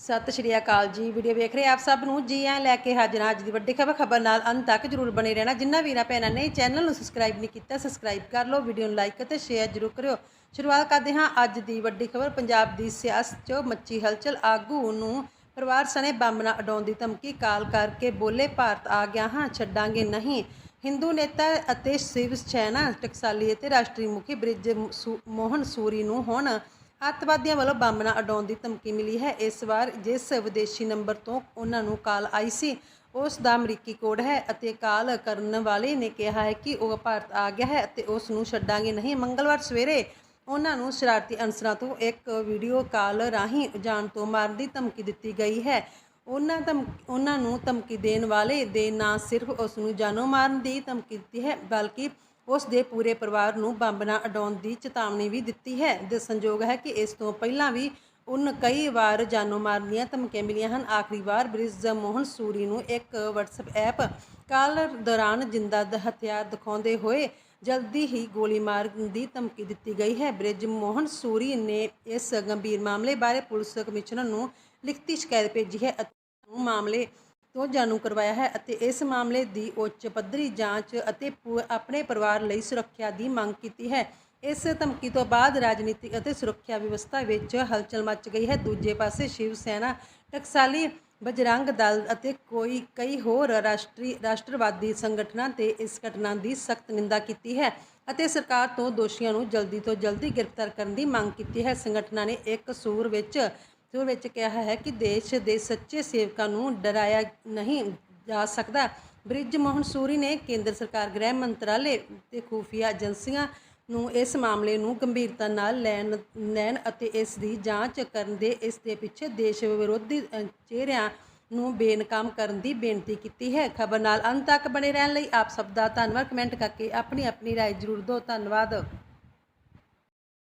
ਸਤਿ ਸ਼੍ਰੀ ਅਕਾਲ ਜੀ। ਵੀਡੀਓ ਵੇਖ ਰਹੇ ਆਪ ਸਭ ਨੂੰ। ਜੀ ਆਇਆਂ ਲੈ ਕੇ ਹਾਜ਼ਰ ਹਾਂ ਅੱਜ ਦੀ ਵੱਡੀ ਖਬਰ। ਖਬਰ ਨਾਲ ਅੰਤ ਤੱਕ ਜਰੂਰ ਬਣੇ ਰਹਿਣਾ। ਜਿੰਨਾ ਵੀਰਾਂ ਭੈਣਾਂ ਨੇ ਚੈਨਲ ਨੂੰ ਸਬਸਕ੍ਰਾਈਬ ਨਹੀਂ ਕੀਤਾ ਸਬਸਕ੍ਰਾਈਬ ਕਰ ਲਓ, ਵੀਡੀਓ ਨੂੰ ਲਾਈਕ ਅਤੇ ਸ਼ੇਅਰ ਜਰੂਰ ਕਰਿਓ। ਸ਼ੁਰੂਆਤ ਕਰਦੇ ਹਾਂ ਅੱਜ ਦੀ ਵੱਡੀ ਖਬਰ। ਪੰਜਾਬ ਦੀ ਸਿਆਸਤ 'ਚ ਮੱਚੀ ਹਲਚਲ ਆਗੂ ਨੂੰ ਪਰਿਵਾਰ ਸਣੇ ਬੰਬ ਨਾਲ ਉਡਾਉਣ ਦੀ ਧਮਕੀ ਕਾਲ ਕਰਕੇ ਬੋਲੇ ਭਾਰਤ ਆ ਗਿਆ ਹਾਂ, ਛੱਡਾਂਗੇ ਨਹੀਂ। ਹਿੰਦੂ ਨੇਤਾ ਅਤੇ ਸ਼ਿਵ ਸੈਨਾ ਟਕਸਾਲੀ ਅਤੇ ਰਾਸ਼ਟਰੀ ਮੁਖੀ ਬ੍ਰਿਜ ਸੂ- ਮੋਹਨ ਸੂਰੀ ਨੂੰ ਹੁਣ ਅੱਤਵਾਦੀਆਂ ਵੱਲੋਂ ਬੰਬ ਨਾਲ ਉਡਾਉਣ ਦੀ ਧਮਕੀ ਮਿਲੀ ਹੈ। ਇਸ ਵਾਰ ਜਿਸ ਵਿਦੇਸ਼ੀ ਨੰਬਰ ਤੋਂ ਉਹਨਾਂ ਨੂੰ ਕਾਲ ਆਈ ਸੀ, ਉਸ ਦਾ ਅਮਰੀਕੀ ਕੋਡ ਹੈ ਅਤੇ ਕਾਲ ਕਰਨ ਵਾਲੇ ਨੇ ਕਿਹਾ ਹੈ ਕਿ ਉਹ ਭਾਰਤ ਆ ਗਿਆ ਹੈ ਅਤੇ ਉਸ ਨੂੰ ਛੱਡਾਂਗੇ ਨਹੀਂ। ਮੰਗਲਵਾਰ ਸਵੇਰੇ ਉਹਨਾਂ ਨੂੰ ਸ਼ਰਾਰਤੀ ਅਨਸਰਾਂ ਤੋਂ ਇੱਕ ਵੀਡੀਓ ਕਾਲ ਰਾਹੀਂ ਜਾਣ ਤੋਂ ਮਾਰਨ ਦੀ ਧਮਕੀ ਦਿੱਤੀ ਗਈ ਹੈ। ਉਹਨਾਂ ਧਮ, ਉਹਨਾਂ ਨੂੰ ਧਮਕੀ ਦੇਣ ਵਾਲੇ ਦੇ ਨਾ ਸਿਰਫ ਉਸ ਨੂੰ ਜਾਨੋਂ ਮਾਰਨ ਦੀ ਧਮਕੀ ਦਿੱਤੀ ਹੈ, ਬਲਕਿ ਉਸ ਦੇ ਪੂਰੇ ਪਰਿਵਾਰ ਨੂੰ ਬੰਬ ਨਾ ਉਡਾਉਣ ਦੀ ਚੇਤਾਵਨੀ ਵੀ ਦਿੱਤੀ ਹੈ। ਦੱਸਣਯੋਗ ਹੈ ਕਿ ਇਸ ਤੋਂ ਪਹਿਲਾਂ ਵੀ ਉਨ ਕਈ ਵਾਰ ਜਾਨੋਂ ਮਾਰਨ ਦੀਆਂ ਧਮਕੀਆਂ ਮਿਲੀਆਂ ਹਨ। ਆਖਰੀ ਵਾਰ ਬ੍ਰਿਜ ਮੋਹਨ ਸੂਰੀ ਨੂੰ ਇੱਕ WhatsApp ਐਪ ਕਾਲ ਦੌਰਾਨ ਜਿੰਦਾ ਹਥਿਆਰ ਦਿਖਾਉਂਦੇ ਹੋਏ ਜਲਦੀ ਹੀ ਗੋਲੀ ਮਾਰਨ ਦੀ ਧਮਕੀ ਦਿੱਤੀ ਗਈ ਹੈ। ਬ੍ਰਿਜ ਮੋਹਨ ਸੂਰੀ ਨੇ ਇਸ ਗੰਭੀਰ ਮਾਮਲੇ ਬਾਰੇ ਪੁਲਿਸ ਕਮਿਸ਼ਨਰ ਨੂੰ ਲਿਖਤੀ ਸ਼ਿਕਾਇਤ ਭੇਜੀ ਹੈ ਅਤੇ ਮਾਮਲੇ ਤੋਂ ਜਾਣੂ ਕਰਵਾਇਆ ਹੈ ਅਤੇ ਇਸ ਮਾਮਲੇ ਦੀ ਉੱਚ ਪੱਧਰੀ ਜਾਂਚ ਅਤੇ ਆਪਣੇ ਪਰਿਵਾਰ ਲਈ ਸੁਰੱਖਿਆ ਦੀ ਮੰਗ ਕੀਤੀ ਹੈ। ਇਸ ਧਮਕੀ ਤੋਂ ਬਾਅਦ ਰਾਜਨੀਤਿਕ ਅਤੇ ਸੁਰੱਖਿਆ ਵਿਵਸਥਾ ਵਿੱਚ ਹਲਚਲ ਮਚ ਗਈ ਹੈ। ਦੂਜੇ ਪਾਸੇ ਸ਼ਿਵ ਸੈਨਾ, ਟਕਸਾਲੀ ਬਜਰੰਗ ਦਲ ਅਤੇ ਕੋਈ, ਕਈ ਹੋਰ ਰਾਸ਼ਟਰੀ, ਰਾਸ਼ਟਰਵਾਦੀ ਸੰਗਠਨਾਂ ਤੇ ਇਸ ਘਟਨਾ ਦੀ ਸਖਤ ਨਿੰਦਾ ਕੀਤੀ ਹੈ ਅਤੇ ਸਰਕਾਰ ਤੋਂ ਦੋਸ਼ੀਆਂ ਨੂੰ ਜਲਦੀ ਤੋਂ ਜਲਦੀ ਗ੍ਰਿਫਤਾਰ ਕਰਨ ਦੀ ਮੰਗ ਕੀਤੀ ਹੈ। ਸੰਗਠਨਾਂ ਨੇ ਇੱਕ ਸੂਰ ਵਿੱਚ ਸੂਰ ਵਿੱਚ ਕਿਹਾ ਹੈ ਕਿ ਦੇਸ਼ ਦੇ ਸੱਚੇ ਸੇਵਕਾਂ ਨੂੰ ਡਰਾਇਆ ਨਹੀਂ ਜਾ ਸਕਦਾ ਬ੍ਰਿਜ ਮੋਹਨ ਸੂਰੀ ਨੇ ਕੇਂਦਰ ਸਰਕਾਰ ਗ੍ਰਹਿ ਮੰਤਰਾਲੇ ਤੇ ਖੂਫੀਆ ਏਜੰਸੀਆਂ ਨੂੰ ਇਸ ਮਾਮਲੇ ਨੂੰ ਗੰਭੀਰਤਾ ਨਾਲ ਲੈਣ ਲੈਣ ਅਤੇ ਇਸ ਦੀ ਜਾਂਚ ਕਰਨ ਦੇ ਇਸ ਦੇ ਪਿੱਛੇ ਦੇਸ਼ ਵਿਰੋਧੀ ਅ, ਚਿਹਰਿਆਂ ਨੂੰ ਬੇਨਕਾਮ ਕਰਨ ਦੀ ਬੇਨਤੀ ਕੀਤੀ ਹੈ ਖਬਰ ਨਾਲ ਅੰਤ ਤੱਕ ਬਣੇ ਰਹਿਣ ਲਈ ਆਪ ਸਭ ਦਾ ਧੰਨਵਾਦ ਕਮੈਂਟ ਕਰਕੇ ਆਪਣੀ ਆਪਣੀ رائے ਜ਼ਰੂਰ ਦਿਓ ਧੰਨਵਾਦ